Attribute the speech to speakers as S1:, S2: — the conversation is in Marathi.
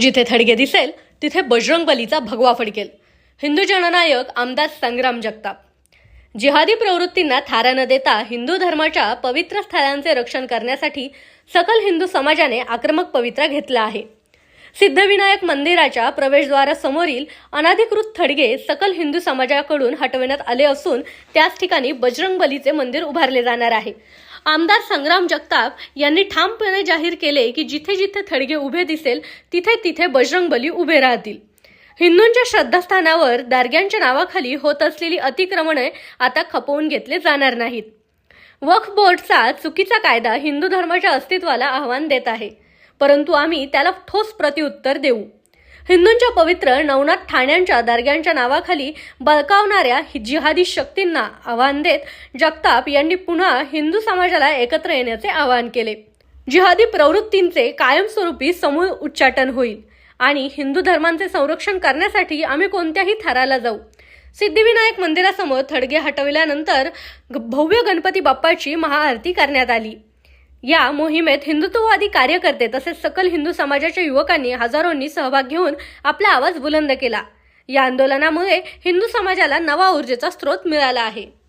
S1: जिथे थडगे दिसेल तिथे बजरंग बलीचा भगवा फडकेल. हिंदू जननायक आमदार संग्राम जगताप. जिहादी प्रवृत्तींना थारा न देता हिंदू धर्माच्या पवित्र स्थळांचे रक्षण करण्यासाठी सकल हिंदू समाजाने आक्रमक पवित्रा घेतला आहे. सिद्धविनायक मंदिराच्या प्रवेशद्वारासमोरील अनाधिकृत थडगे सकल हिंदू समाजाकडून हटवण्यात आले असून त्याच ठिकाणी बजरंग बलीचे मंदिर उभारले जाणार आहे. आमदार संग्राम जगताप यांनी ठामपणे जाहीर केले की जिथे जिथे थडगे उभे दिसेल तिथे तिथे बजरंग बली उभे राहतील. हिंदूंच्या श्रद्धास्थानावर दारग्यांच्या नावाखाली होत असलेली अतिक्रमणे आता खपवून घेतले जाणार नाहीत. वक्फ बोर्डचा चुकीचा कायदा हिंदू धर्माच्या अस्तित्वाला आव्हान देत आहे. परंतु आम्ही त्याला ठोस प्रत्युत्तर देऊ. हिंदूंच्या पवित्र नवनाथ ठाण्यांच्या दर्ग्यांच्या नावाखाली बळकावणाऱ्या जिहादी शक्तींना आव्हान देत जगताप यांनी पुन्हा हिंदू समाजाला एकत्र येण्याचे आवाहन केले. जिहादी प्रवृत्तींचे कायमस्वरूपी समूळ उच्चाटन होईल आणि हिंदू धर्मांचे संरक्षण करण्यासाठी आम्ही कोणत्याही थराला जाऊ. सिद्धिविनायक मंदिरासमोर थडगे हटविल्यानंतर ग- भव्य गणपती बाप्पाची महाआरती करण्यात आली. या मोहिमेत हिंदुत्ववादी कार्यकर्ते तसेच सकल हिंदू समाजाच्या युवकांनी हजारोंनी सहभाग घेऊन आपला आवाज बुलंद केला. या आंदोलनामुळे हिंदू समाजाला नवा ऊर्जेचा स्रोत मिळाला आहे.